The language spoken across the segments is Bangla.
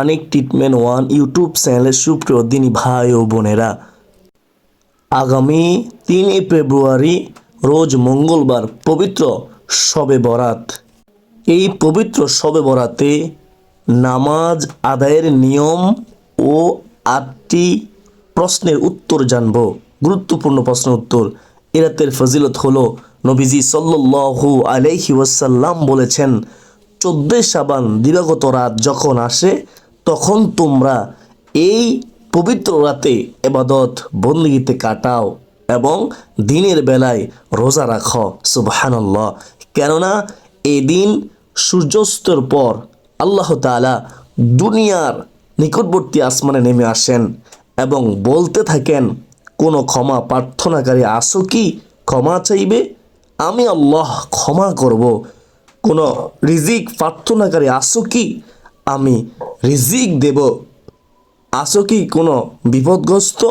আনিক ট্রিটমেন্ট ওয়ান ইউটিউব চ্যানেলের সুপ্রিয় দিনী ভাই ও বোনেরা। আগামী তিনই ফেব্রুয়ারি, রোজ মঙ্গলবার, পবিত্র শবে বরাত। এই পবিত্র শবে বরাতে নামাজ আদায়ের নিয়ম ও আটটি প্রশ্নের উত্তর জানব। গুরুত্বপূর্ণ প্রশ্নের উত্তর। এরাতের ফজিলত হলো, নবীজি সাল্লু আলাইহি ওয়াসাল্লাম বলেছেন, চোদ্দোই সাবান দিবাগত রাত যখন আসে তখন তোমরা এই পবিত্র রাতে এবাদত বন্দিগিতে কাটাও এবং দিনের বেলায় রোজা রাখো। সুবহানাল্লাহ। কেননা এই দিন সূর্যাস্তর পর আল্লাহ তাআলা দুনিয়ার নিকটবর্তী আসমানে নেমে আসেন এবং বলতে থাকেন, কোনো ক্ষমা প্রার্থনাকারী আসো কি? ক্ষমা চাইবে? আমি আল্লাহ ক্ষমা করব। কোনো রিজিক প্রার্থনাকারী আসো কি? আমি রিজিক দেব। আসো কি কোনো বিপদগ্রস্ত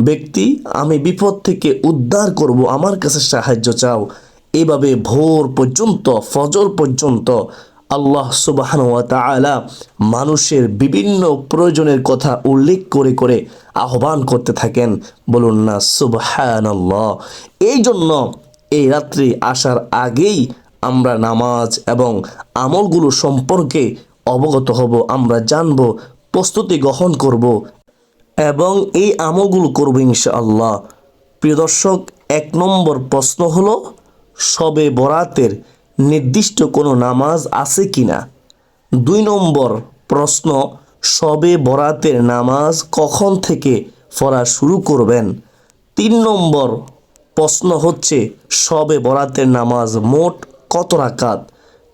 ব্যক্তি? আমি বিপদ থেকে উদ্ধার করব। আমার কাছে সাহায্য চাও। এভাবে ভোর পর্যন্ত, ফজর পর্যন্ত আল্লাহ তাআলা মানুষের বিভিন্ন প্রয়োজনের কথা উল্লেখ করে করে আহ্বান করতে থাকেন। বলুন না সুবহান এই জন্য এই রাত্রি আসার আগেই আমরা নামাজ এবং আমলগুলো সম্পর্কে অবগত হব, আমরা জানব, প্রস্তুতি গ্রহণ করব এবং এই আমলগুলো করব ইনশাআল্লাহ। প্রিয় দর্শক, এক নম্বর প্রশ্ন হলো, সবে বরাতের নির্দিষ্ট কোনো নামাজ আছে কি না দুই নম্বর প্রশ্ন, সবে বরাতের নামাজ কখন থেকে পড়া শুরু করবেন? তিন নম্বর প্রশ্ন হচ্ছে, সবে বরাতের নামাজ মোট কত রাকাত?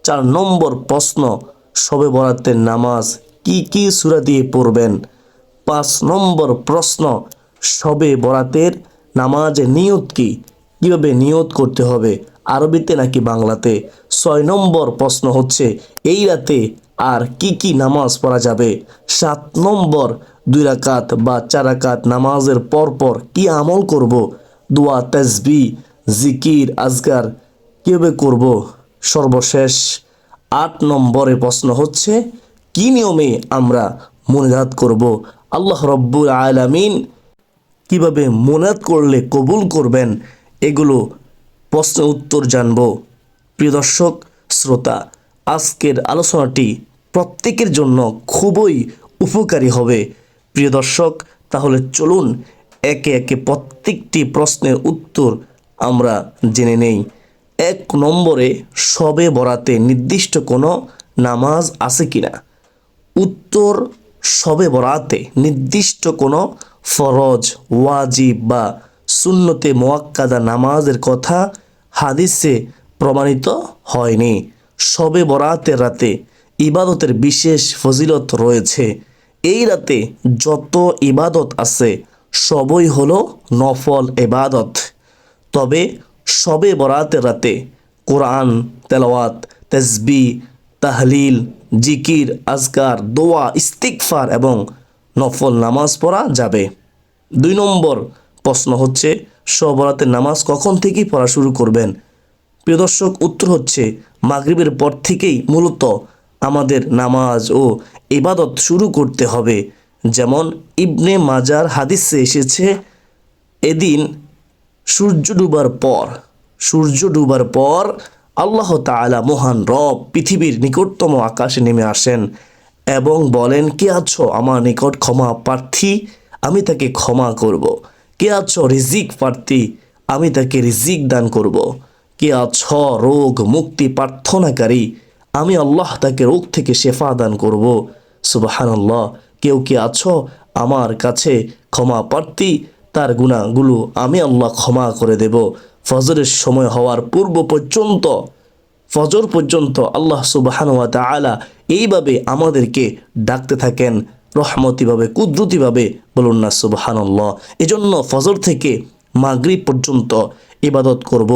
চার নম্বর প্রশ্ন সবে বরাতের নামাজ কি কি সূরা দিয়ে পড়বেন? পাঁচ নম্বর প্রশ্ন, সবে বরাতের নামাজের নিয়ত কি? কীভাবে নিয়ত করতে হবে? আরবিতে নাকি বাংলাতে? ছয় নম্বর প্রশ্ন হচ্ছে, এই রাতে আর কি কি নামাজ পড়া যাবে? সাত নম্বর, দুই রাকাত বা চার রাকাত নামাজের পরপর কি আমল করব? দোয়া তাজবি জিকির, আজগার কীভাবে করব? সর্বশেষ আট নম্বরে প্রশ্ন হচ্ছে, কি নিয়মে আমরা মনাজাত করব? আল্লাহ রব্বুল আলামিন কীভাবে মোনাত করলে কবুল করবেন? এগুলো প্রশ্ন উত্তর জানব। প্রিয় দর্শক, শ্রোতা, আজকের আলোচনাটি প্রত্যেকের জন্য খুবই উপকারী হবে। প্রিয় দর্শক, তাহলে চলুন একে একে প্রত্যেকটি প্রশ্নের উত্তর আমরা জেনে নেই। এক নম্বরে সবে বরাতে নির্দিষ্ট কোনো নামাজ আছে কিনা? উত্তর সবে বরাতে নির্দিষ্ট কোনো ফরজ, ওয়াজিব বা সুন্নতে মোয়াক্কাদা নামাজের কথা হাদিসে প্রমাণিত হয়নি। সবে বরাতের রাতে ইবাদতের বিশেষ ফজিলত রয়েছে। এই রাতে যত ইবাদত আছে, সবই হলো নফল ইবাদত। তবে সবে বরাতের রাতে কোরআন, তেলাওয়াত তেজবি তাহলিল, জিকির, আজকার, দোয়া ইস্তিকফার এবং নফল নামাজ পড়া যাবে। দুই নম্বর প্রশ্ন হচ্ছে সবরাতের নামাজ কখন থেকে পড়া শুরু করবেন? প্রিয় দর্শক, উত্তর হচ্ছে, মাগরিবের পর থেকেই মূলত আমাদের নামাজ ও ইবাদত শুরু করতে হবে। যেমন ইবনে মাজার হাদিসে এসেছে, এদিন সূর্য ডুবার পর, সূর্য ডুবার পর আল্লাহ তাআলা মহান রব পৃথিবীর নিকটতম আকাশে নেমে আসেন এবং বলেন, কে আছো আমার নিকট ক্ষমা প্রার্থী? আমি তাকে ক্ষমা করব। কে আছো রিজিক প্রার্থী? আমি তাকে রিজিক দান করব। কে আছো রোগ মুক্তি প্রার্থনাকারী? আমি আল্লাহ তাকে রোগ থেকে শেফা দান করব। সুবাহানাল্লাহ, কেউ কে আছো আমার কাছে ক্ষমা প্রার্থী? তার গুণাগুলো আমি আল্লাহ ক্ষমা করে দেব। ফজরের সময় হওয়ার পূর্ব পর্যন্ত, ফজর পর্যন্ত আল্লাহ সুবাহান ওয়া তাআলা এইভাবে আমাদেরকে ডাকতে থাকেন, রহমতিভাবে, কুদরতিভাবে বলুন না সুবাহানল্লাহ। এজন্য ফজর থেকে মাগরিব পর্যন্ত ইবাদত করব।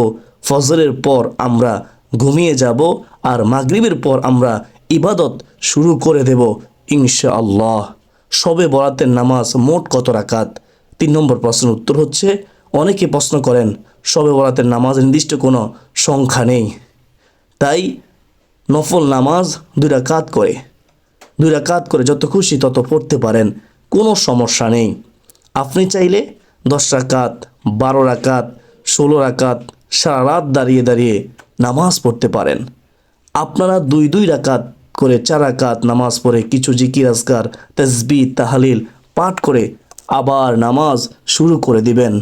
ফজরের পর আমরা ঘুমিয়ে যাব আর মাগরিবের পর আমরা ইবাদত শুরু করে দেব ইনশা আল্লাহ সবে বরাতের নামাজ মোট কত রাকাত? তিন নম্বর প্রশ্নের উত্তর হচ্ছে, অনেকে প্রশ্ন করেন, সবে বরাতের নামাজ নির্দিষ্ট কোনো সংখ্যা নেই। তাই নফল নামাজ দুই রাকাত করে। দুই রাকাত করে যত খুশি তত পড়তে পারেন, কোনো সমস্যা নেই। আপনি চাইলে দশ রাকাত, বারো রাকাত, ষোলো রাকাত সারা রাত দাঁড়িয়ে দাঁড়িয়ে নামাজ পড়তে পারেন। আপনারা দুই দুই রাকাত করে চার রাকাত নামাজ পড়ে কিছু জিকির, আজকার তসবি তাহালিল পাঠ করে আবার নামাজ শুরু করে দিবেন।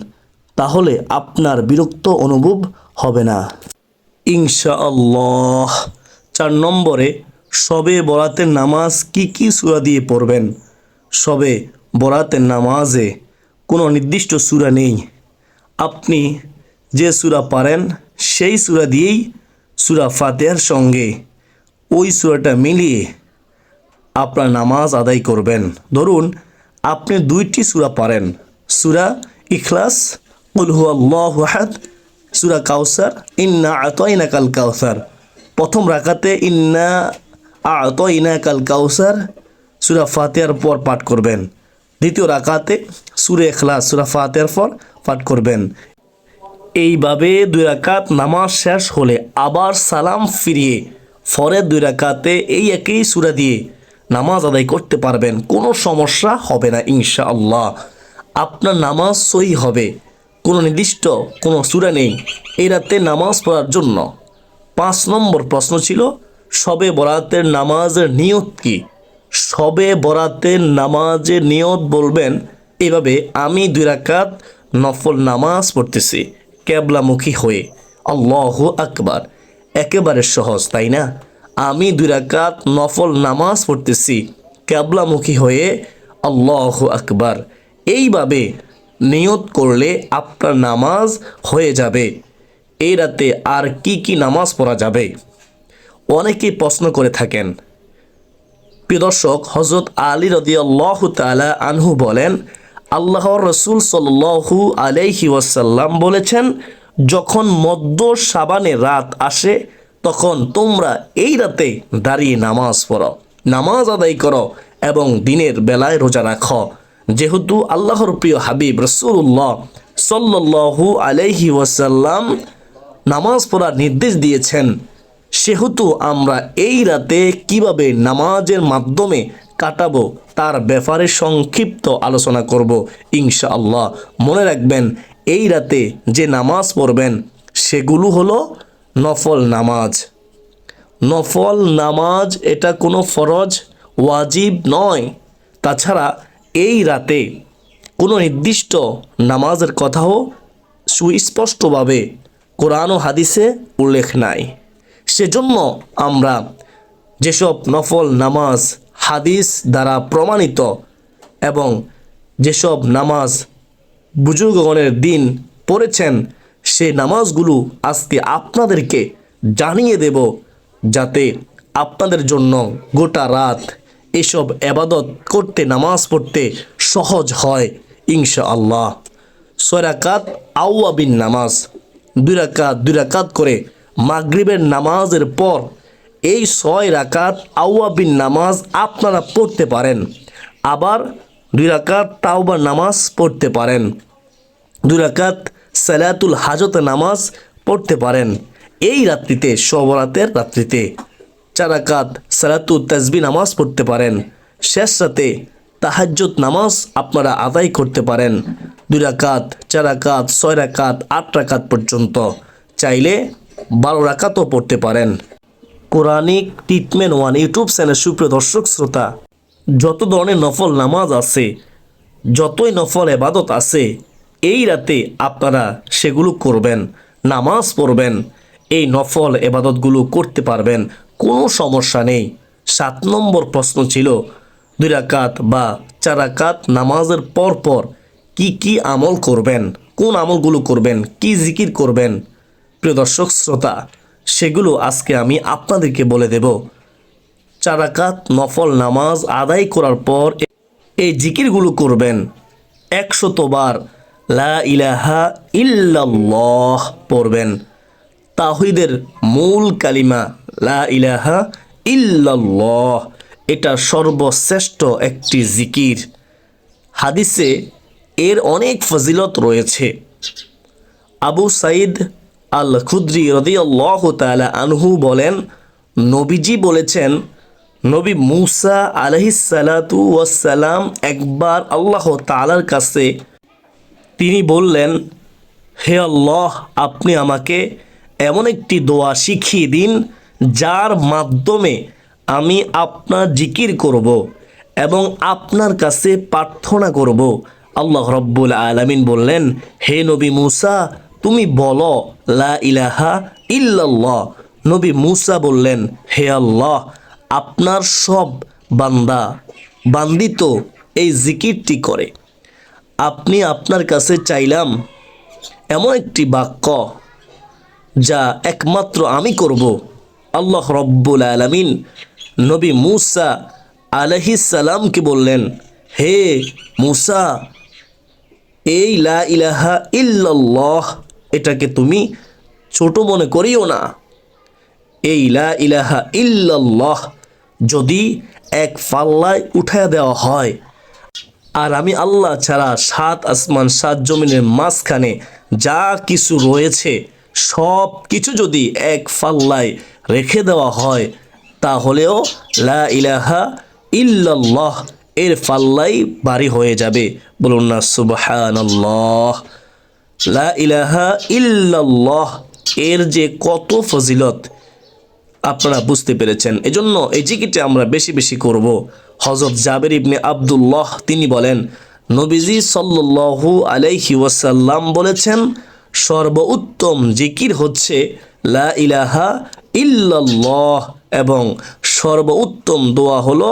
তাহলে আপনার বিরক্ত অনুভব হবে না। ইনশাআল্লাহ। চার নম্বরে, সবে বরাতের নামাজ কি কি সূরা দিয়ে পড়বেন? সবে বরাতের নামাজে কোনো নির্দিষ্ট সূরা নেই। আপনি যে সূরা পারেন, সেই সূরা দিয়েই সূরা ফাতেহার সঙ্গে ওই সূরাটা মিলিয়ে আপনার নামাজ আদায় করবেন। ধরুন আপনি দুইটি সূরা পারেন সুরা ইখলাস, কুল হুয়াল্লাহু আহাদ সূরা কাউসার ইন্না আতাইনা কাল কাউসার প্রথম রাকাতে, ইন্না আতাইনা কাল কাউসার সুরা ফাতিহার পর পাঠ করবেন। দ্বিতীয় রাকাতে, সূরা ইখলাস, সূরা ফাতিহার পর পাঠ করবেন। এইভাবে দুই রাকাত নামাজ শেষ হলে আবার সালাম ফিরিয়ে ফরে দুই রাকাতে এই একই সূরা দিয়ে নামাজ আদায় করতে পারবেন, কোনো সমস্যা হবে না ইনশাআল্লাহ। আপনার নামাজ সই হবে, কোনো নির্দিষ্ট কোনো সুরা নেই এই রাতে নামাজ পড়ার জন্য। পাঁচ নম্বর প্রশ্ন ছিল, সবে বরাতের নামাজের নিয়ত কি? সবে বরাতের নামাজের নিয়ত বলবেন, এভাবে আমি দুই রাকাত নফল নামাজ পড়তেছি ক্যাবলামুখী হয়ে। আল্লাহ আকবার, একেবারে সহজ, তাই না? আমি দুই রাকাত নফল নামাজ পড়তেছি ক্যাবলামুখী হয়ে আল্লাহ আকবার। এইভাবে নিয়ত করলে আপনার নামাজ হয়ে যাবে। এই রাতে আর কি কি নামাজ পড়া যাবে? অনেকেই প্রশ্ন করে থাকেন। প্রিয় দর্শক হজরত আলী রদিয়াল্লাহু তালা আনহু বলেন, আল্লাহর রসুল সাল্লু আলাইহি ওয়াসাল্লাম বলেছেন, যখন মধ্য সাবানে রাত আসে তখন তোমরা এই রাতে দাঁড়িয়ে নামাজ পড়ো। নামাজ আদায় করো এবং দিনের বেলায় রোজা রাখো। যেহেতু আল্লাহর প্রিয় হাবিব রসুল্লাহ সাল্লু আলাইহি ওয়াসাল্লাম নামাজ পড়ার নির্দেশ দিয়েছেন, সেহেতু আমরা এই রাতে কীভাবে নামাজের মাধ্যমে কাটাবো তার ব্যাপারে সংক্ষিপ্ত আলোচনা করব ইনশা আল্লাহ মনে রাখবেন, এই রাতে যে নামাজ পড়বেন, সেগুলো হলো নফল নামাজ। নফল নামাজ এটা কোনো ফরজ, ওয়াজিব নয়। তাছাড়া এই রাতে কোনো নির্দিষ্ট নামাজের কথাও সুস্পষ্টভাবে কোরআন ও হাদিসে উল্লেখ নাই। সেজন্য আমরা যেসব নফল নামাজ হাদিস দ্বারা প্রমাণিত এবং যেসব নামাজ বুজুর্গগণের দিন পড়েছেন সে নামাজগুলো আজকে আপনাদেরকে জানিয়ে দেব যাতে আপনাদের জন্য গোটা রাত এসব এবাদত করতে, নামাজ পড়তে সহজ হয় ইনশা আল্লাহ ছয় রাকাত আউয়াবিন নামাজ, দুই রাকাত দুই রাকাত করে মাগরিবের নামাজের পর এই ছয় রাকাত আউয়াবিন নামাজ আপনারা পড়তে পারেন। আবার দুই রাকাত তাওবার নামাজ পড়তে পারেন। দুই রাকাত সালাতুল হাজত নামাজ পড়তে পারেন। এই রাত্রিতে, সবরাতের রাত্রিতে চার রাকাত সালাতুল তাজবি নামাজ পড়তে পারেন। শেষ রাতে তাহাজ্জুদ নামাজ আপনারা আদায় করতে পারেন। দুই রাকাত, চার রাকাত, ছয় রাকাত, আট রাকাত পর্যন্ত। চাইলে বারো রাকাতও পড়তে পারেন। Quranic treatment one YouTube channel সুপ্রিয় দর্শক শ্রোতা, যত ধরনের নফল নামাজ আছে, যতই নফল এবাদত আছে এই রাতে আপনারা সেগুলো করবেন, নামাজ পড়বেন, এই নফল এবাদতগুলো করতে পারবেন, কোনো সমস্যা নেই। সাত নম্বর প্রশ্ন ছিল, দুই রাকাত বা চার রাকাত নামাজের পর পর কি কি আমল করবেন, কোন আমলগুলো করবেন, কি জিকির করবেন? প্রিয় দর্শক, শ্রোতা, সেগুলো আজকে আমি আপনাদেরকে বলে দেব। চারাকাত নফল নামাজ আদায় করার পর এই জিকিরগুলো করবেন। একশতবার লা ইলাহা ইল্লাল্লাহ পড়বেন। তাহিদের মূল কালিমা লা ইলাহা ইল্লাল্লাহ, এটা সর্বশ্রেষ্ঠ একটি জিকির। হাদিসে এর অনেক ফজিলত রয়েছে। আবু সাইদ আল খুদ্রি রদিয়াল্লাহ তালা আনহু বলেন, নবীজি বলেছেন, নবী মুসা আলহিসালাতু ওয়াসালাম একবার আল্লাহ তালার কাছে তিনি বললেন, হে আল্লাহ, আপনি আমাকে এমন একটি দোয়া শিখিয়ে দিন, যার মাধ্যমে আমি আপনার জিকির করব এবং আপনার কাছে প্রার্থনা করব। আল্লাহ রব্বুল আলামিন বললেন, হে নবী মুসা, তুমি বলো, লা ইলাহা ইল্লাল্লাহ। নবী মুসা বললেন, হে আল্লাহ, আপনার সব বান্দা বান্দিত এই জিকিরটি করে। আপনি আপনার কাছে চাইলাম এমন একটি বাক্য যা একমাত্র আমি করব। আল্লাহ রব্বুল আলমিন নবী মুসা আলহি সালামকে বললেন, হে মুসা, এই লা ইলাহা ইল্লাল্লাহ, এটাকে তুমি ছোট মনে করিও না। এই লা ইলাহা ইল্লাল্লাহ যদি এক পাল্লায় উঠায় দেওয়া হয় আর আমি আল্লাহ ছাড়া সাত আসমান, সাত জমিনের মাঝখানে যা কিছু রয়েছে, সব কিছু যদি এক ফাল্লায় রেখে দেওয়া হয়, তাহলেও লা ইলাহা ইল্লাল্লাহ এর ফাল্লাই বাড়ি হয়ে যাবে। বলুন না, সুবহানাল্লাহ। লা ইলাহা ইল্লাল্লাহ এর যে কত ফজিলত, আপনারা বুঝতে পেরেছেন। এজন্য এই জিকিরটা আমরা বেশি বেশি করব। হজরত জাবের ইবনে আব্দুল্লাহ, তিনি বলেন, নবীজি সাল্লু আলাইহি ওয়াসাল্লাম বলেছেন, সর্বোত্তম জিকির হচ্ছে লা ইলাহা ইল্লাল্লাহ এবং সর্বোত্তম দোয়া হলো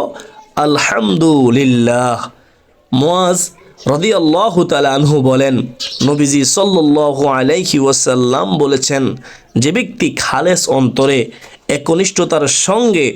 আলহামদুলিল্লাহ। মোয়াজ রদি আল্লাহ আনহু বলেন, নবীজি সাল্লাহ আলাইহি ওয়াসাল্লাম বলেছেন, যে ব্যক্তি খালেস অন্তরে একনিষ্ঠতার সঙ্গে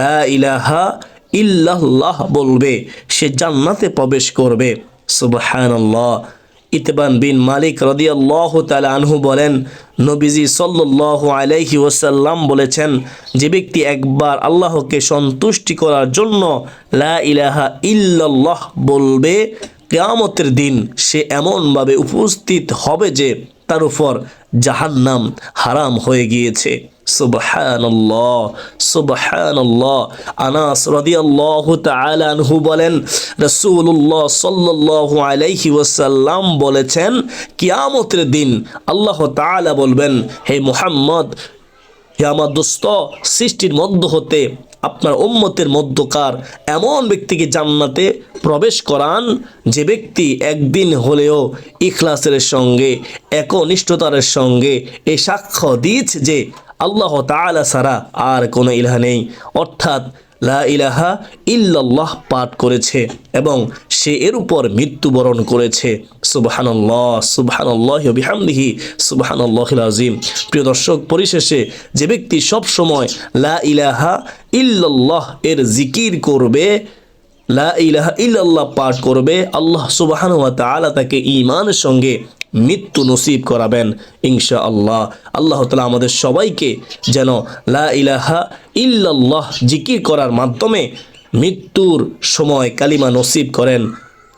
লা ইলাহা ইল্লাল্লাহ বলবে, সে জান্নাতে প্রবেশ করবে। সুবহানাল্লাহ। ইতবান বিন মালিক রদিয়াল্লাহ তালা আনহু বলেন, নবীজি সাল্লাল্লাহু আলাইহি ওয়াসাল্লাম বলেছেন, যে ব্যক্তি একবার আল্লাহকে সন্তুষ্টি করার জন্য লা ইলাহা ইল্লাল্লাহ বলবে, কেয়ামতের দিন সে এমনভাবে উপস্থিত হবে যে তার উপর জাহান্নাম হারাম হয়ে গিয়েছে। সুবহানাল্লাহ সুবহানাল্লাহ। আনাস রাদিয়াল্লাহু তাআলা আনহু বলেন, রাসূলুল্লাহ সাল্লাল্লাহু আলাইহি ওয়াসাল্লাম বলেছেন, কিয়ামতের দিন আল্লাহ তাআলা বলবেন, হে মুহাম্মদ, হে আমার দোস্ত, সৃষ্টির মধ্য হতে আপনার উম্মতের মধ্যকার এমন ব্যক্তিকে জান্নাতে প্রবেশ করান, যে ব্যক্তি একদিন হলেও ইখলাসের সঙ্গে, একনিষ্ঠতার সঙ্গে এ সাক্ষ্য দিয়েছে যে আল্লাহ তাআলা ছাড়া আর কোনো ইলাহা নেই। অর্থাৎ লা ইলাহা ইল্লাল্লাহ পাঠ করেছে এবং সে এর উপর মৃত্যুবরণ করেছে। সুবহানাল্লাহ সুবহানাল্লাহ বিহামদিহি, সুবহানাল্লাহিল আজিম প্রিয় দর্শক, পরিশেষে যে ব্যক্তি সব সময় লা ইলাহা ইল্লাল্লাহ এর জিকির করবে, লা ইলাহা ইল্লাল্লাহ পাঠ করবে, আল্লাহ সুবহানাহু ওয়া তাআলা তাকে ঈমানের সঙ্গে মৃত্যু নসিব করাবেন ইনশা আল্লাহ আল্লাহ তালা আমাদের সবাইকে যেন লা ইলাহা ইল্লাল্লাহ জিকির করার মাধ্যমে মৃত্যুর সময় কালিমা নসিব করেন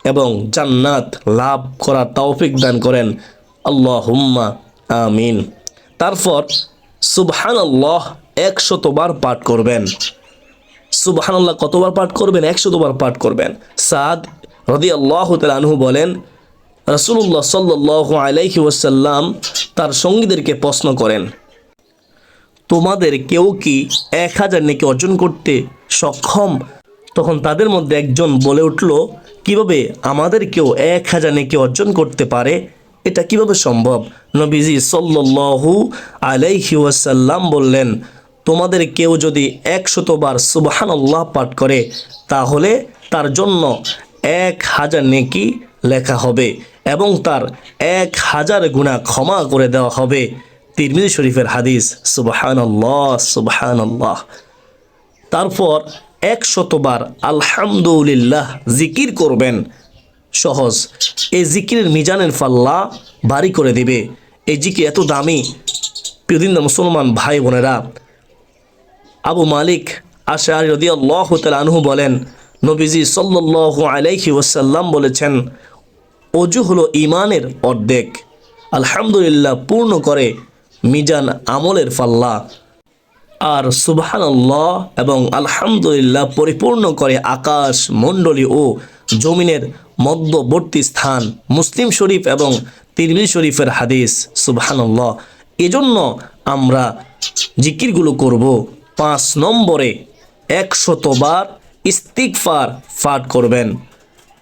এবং জান্নাত লাভ করার তৌফিক দান করেন। আল্লাহ হুম্মা আমিন। তারপর সুবহান আল্লাহ একশতবার পাঠ করবেন। সুবহান আল্লাহ কতবার পাঠ করবেন? একশতবার পাঠ করবেন। সাদ রদি আল্লাহ আনহু বলেন রাসুল্লাহ সাল্লাহ আলাইহি ওয়াসাল্লাম তার সঙ্গীদেরকে প্রশ্ন করেন, তোমাদের কেউ কি এক হাজার নেকি অর্জন করতে সক্ষম? তখন তাদের মধ্যে একজন বলে উঠল, কীভাবে আমাদের কেউ এক হাজার নেকি অর্জন করতে পারে? এটা কীভাবে সম্ভব? নবীজি সাল্লু আলাইহি ওয়াসাল্লাম বললেন, তোমাদের কেউ যদি একশতবার সুবাহান আল্লাহ পাঠ করে, তাহলে তার জন্য এক হাজার নেকি লেখা হবে। এবং তার এক হাজার গুণা ক্ষমা করে দেওয়া হবে তিরমিজি শরীফের হাদিস। সুবাহান আল্লাহ সুবাহান আল্লাহ তারপর এক শতবার আলহামদুলিল্লাহ জিকির করবেন। সহজ। এই জিকিরের মিজানের ফাল্লা ভারী করে দিবে। এই জিকির এত দামি। প্রিয়দিন মুসলমান ভাই বোনেরা, আবু মালিক আশারি রদি আল্লাহ আনহু বলেন, নবীজি সাল্লাহ আলাইহি ওসাল্লাম বলেছেন অজু হলো ইমানের অর্ধেক। আলহামদুলিল্লাহ পূর্ণ করে মিজান আমলের ফাল্লা। আর সুবহানাল্লাহ এবং আলহামদুলিল্লাহ পরিপূর্ণ করে আকাশ, মণ্ডলী ও জমিনের মধ্যবর্তী স্থান, মুসলিম শরীফ এবং তিরমিজি শরীফের হাদিস। সুবহানাল্লাহ। এজন্য আমরা জিকিরগুলো করব পাঁচ নম্বরে একশতবার ইস্তিকফার পাঠ করবেন।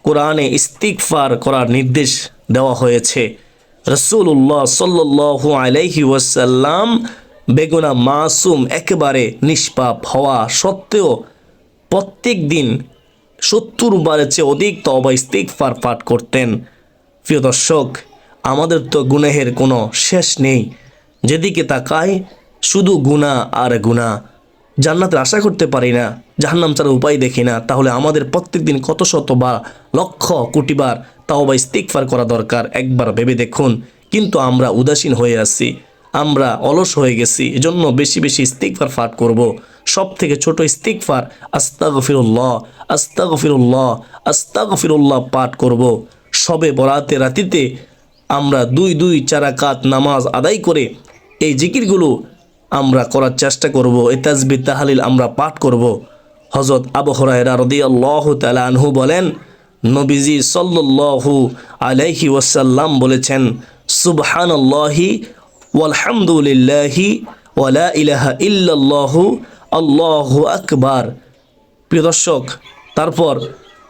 কোরআনে ইস্তিকফার করার নির্দেশ দেওয়া হয়েছে। রসুল্লাহ সাল্লু আলাইহি ওয়াসাল্লাম বেগুনা মাসুম একেবারে নিষ্পাপ হওয়া সত্ত্বেও প্রত্যেক দিন সত্তর বারের চেয়ে অধিক তবা ইস্তিকফার পাঠ করতেন। প্রিয় দর্শক, আমাদের তো গুনাহের কোনো শেষ নেই। যেদিকে তাকায় শুধু গুণা আর গুণা জান্নাতের আশা করতে পারি না, জাহান্নাম ছাড়া উপায় দেখি না, তাহলে আমাদের প্রত্যেক দিন কত শত বা লক্ষ কোটিবার তাও বা ইস্তিকফার করা দরকার, একবার ভেবে দেখুন। কিন্তু আমরা উদাসীন হয়ে আছি, আমরা অলস হয়ে গেছি, এজন্য বেশি বেশি ইস্তিকফার পাঠ করব। সব থেকে ছোট ইস্তিকফার আস্তাগফিরুল্লাহ আস্তাগফিরুল্লাহ আস্তাগফিরুল্লাহ পাঠ করব। সবে বরাতে রাতিতে আমরা দুই দুই চারাকাত নামাজ আদায় করে এই জিকিরগুলো আমরা করার চেষ্টা করব এ তাজবি তাহালিল আমরা পাঠ করব। হজরত আবু হরাইরা রদি আল্লাহ আনহু বলেন, নবীজি সাল্লু আলাইহি ওয়াসাল্লাম বলেছেন, সুবহানাল্লাহি ওয়ালহামদুলিল্লাহি ওয়ালা ইলাহা ইল্লাল্লাহু, আল্লাহু আকবার। প্রিয় দর্শক, তারপর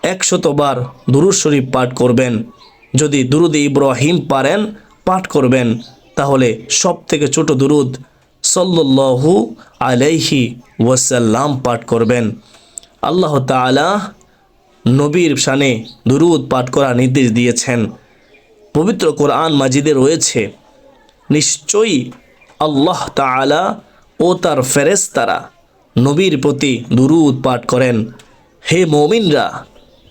একশতবার দুরুদ শরীফ পাঠ করবেন। যদি দুরুদ ইব্রাহিম পারেন, পাঠ করবেন। তাহলে সব থেকে ছোট দুরুদ সল্লু আলাইহি ওয়াসাল্লাম পাঠ করবেন। আল্লাহ তাআলা নবীর শানে দুরুদ পাঠ করার নির্দেশ দিয়েছেন। পবিত্র কোরআন মাজিদে রয়েছে, নিশ্চয়ই আল্লাহ তাআলা ও তার ফেরেশতারা নবীর প্রতি দুরুদ পাঠ করেন। হে মমিনরা,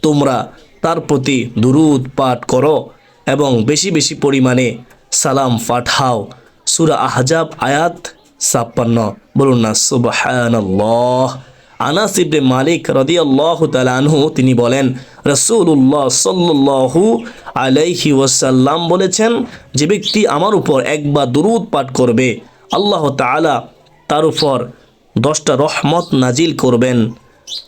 তোমরা তার প্রতি দুরুদ পাঠ করো এবং বেশি বেশি পরিমাণে সালাম পাঠাও। সুরা আহজাব আয়াত ছাপ্পান্ন। বলুন না, সুবহানাল্লাহ। আনাস ইবনে মালিক রাদিয়াল্লাহু তাআলা আনহু তিনি বলেন, রাসূলুল্লাহ সাল্লাল্লাহু আলাইহি ওয়াসাল্লাম বলেছেন, যে ব্যক্তি আমার উপর একবার দুরূদ পাঠ করবে, আল্লাহ তাআলা তার উপর দশটা রহমত নাজিল করবেন,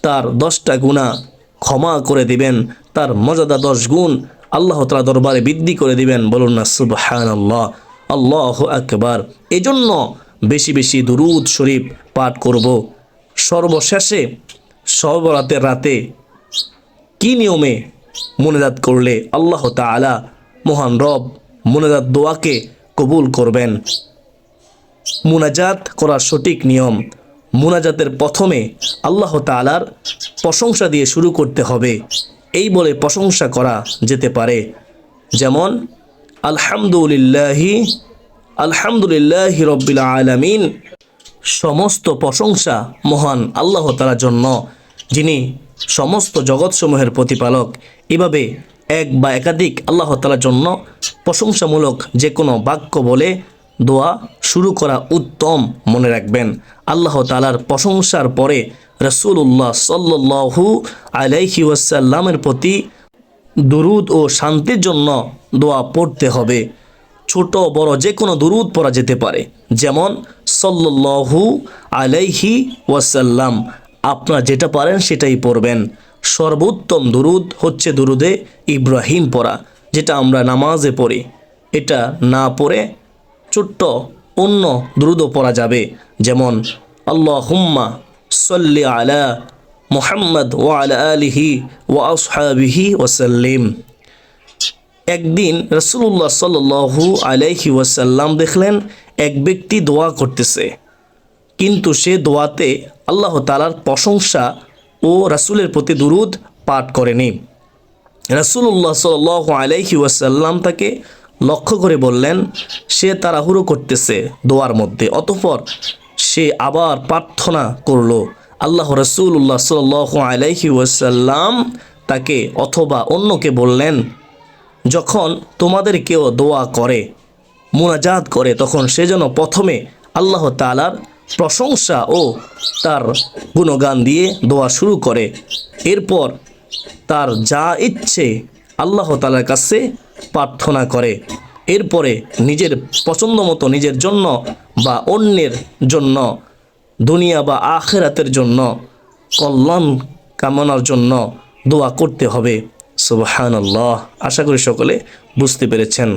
তার দশটা গুণা ক্ষমা করে দিবেন, তার মর্যাদা দশ গুণ আল্লাহ তালা দরবারে বৃদ্ধি করে দিবেন। বলুন না সুবহান আল্লাহ আল্লাহ আকবার। এজন্য বেশি বেশি দুরুদ শরীফ পাঠ করব। সর্বশেষে সর্বরাতের রাতে কি নিয়মে মোনাজাত করলে আল্লাহ তাআলা মহান রব মোনাজাত দোয়াকে কবুল করবেন? মুনাজাত করার সঠিক নিয়ম মুনাজাতের প্রথমে আল্লাহ তাআলার প্রশংসা দিয়ে শুরু করতে হবে। এই বলে প্রশংসা করা যেতে পারে। যেমন, আলহামদুলিল্লাহি আলহামদুলিল্লাহি রব্বিল আলামিন। সমস্ত প্রশংসা মহান আল্লাহ তালার জন্য, যিনি সমস্ত জগৎসমূহের প্রতিপালক। এভাবে এক বা একাধিক আল্লাহ তালার জন্য প্রশংসামূলক যে কোনো বাক্য বলে দোয়া শুরু করা উত্তম মনে রাখবেন। আল্লাহ তালার প্রশংসার পরে রসুল্লাহ সাল্লু আলাইহি ওয়াসাল্লামের প্রতি দুরুদ ও শান্তির জন্য দোয়া পড়তে হবে। ছোট, বড় যে কোনো দুরুদ পড়া যেতে পারে। যেমন সল্লু আলাইহি ওয়াসাল্লাম, আপনারা যেটা পারেন সেটাই পড়বেন। সর্বোত্তম দুরুদ হচ্ছে দুরুদে ইব্রাহিম পড়া, যেটা আমরা নামাজে পড়ি। এটা না পড়ে ছোট্ট অন্য দ্রুতও পড়া যাবে। যেমন আল্লাহ হুম্মা সল্লি আলা মোহাম্মদ ও আলা আলিহি ও আসহাবিহি ওসাল্লিম একদিন রসুল্লাহ সাল্লু আলাইহি ওয়াসাল্লাম দেখলেন এক ব্যক্তি দোয়া করতেছে। কিন্তু সে দোয়াতে আল্লাহ তালার প্রশংসা ও রাসূলের প্রতি দুরুদ পাঠ করেনি। রাসূলুল্লাহ সাল আলাইহি ওয়াসাল্লাম তাকে লক্ষ্য করে বললেন, সে তাড়াহুড়ো করতেছে দোয়ার মধ্যে, অতঃপর সে আবার প্রার্থনা করল। আল্লাহ রসুল্লাহ সাল আলাইহি ওয়াসাল্লাম তাকে অথবা অন্যকে বললেন যখন তোমাদের কেউ দোয়া করে, মোনাজাত করে, তখন সে যেন প্রথমে আল্লাহ তালার প্রশংসা ও তার গুণগান দিয়ে দোয়া শুরু করে। এরপর তার যা ইচ্ছে আল্লাহ তালার কাছে প্রার্থনা করে। এরপরে নিজের পছন্দ মতো নিজের জন্য বা অন্যের জন্য, দুনিয়া বা আখেরাতের জন্য, কল্যাণ কামনার জন্য দোয়া করতে হবে। সুবহানাল্লাহ। আশা করি সকলে বুঝতে পেরেছেন।